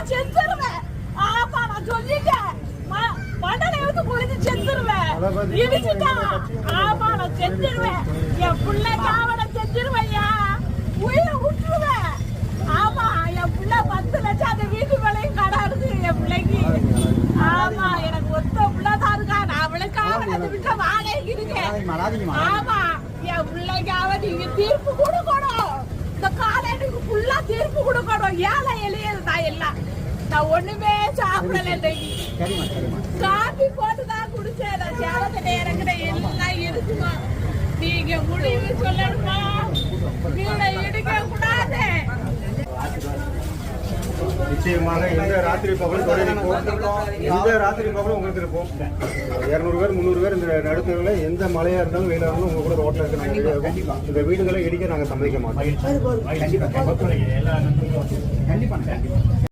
நான் செத்துருவேன் ஆமா நான் சொல்லிட்டேன் ம- மண்டலை வந்து குளிச்சு செத்துருவேன் இடிச்சுட்டா. ஆமா நான் செத்துருவேன் என் பிள்ளைக்காக நான் செத்துருவேன்யா உயிரை விட்டுருவேன் ஆமா என் பிள்ளை பத்து லட்சம் அந்த வீட்டு மேலையும் கடை இருக்கு என் பிள்ளைக்கு. ஆமா எனக்கு ஒத்த பிள்ளை தான் இருக்கா. நான் அவளுக்காக வீட்டை இருக்கேன் ஆமா என் பிள்ளைக்காக நீங்க தீர்ப்பு கொடுக்கணும். இந்த காலைக்கு ஃபுல்லா தீர்ப்பு கொடுக்கணும். ஏழை எளியது தான் எல்லாம் நான் ஒண்ணுமே சாப்பிடல காபி போட்டு தான் குடிச்சேன். நான் சேலத்துல இறங்குற எல்லாம் இருக்குமா? நீங்க முடிவு சொல்லணுமா? வீடை இடிக்க கூடாது. நிச்சயமாக இந்த ராத்திரி பகல் இருப்போம் இந்த ராத்திரி பகல் உங்களுக்கு இருப்போம் இரநூறு பேர் முந்நூறு பேர் இந்த நடுத்தரில் எந்த மழையா இருந்தாலும் வெயிலா இருந்தாலும் உங்க கூட ரோட்ல இருக்க நாங்க ready ஆ இருக்கோம். இந்த வீடுகளை இடிக்க நாங்க சம்மதிக்க மாட்டோம். கண்டிப்பா கண்டிப்பா கண்டிப்பா.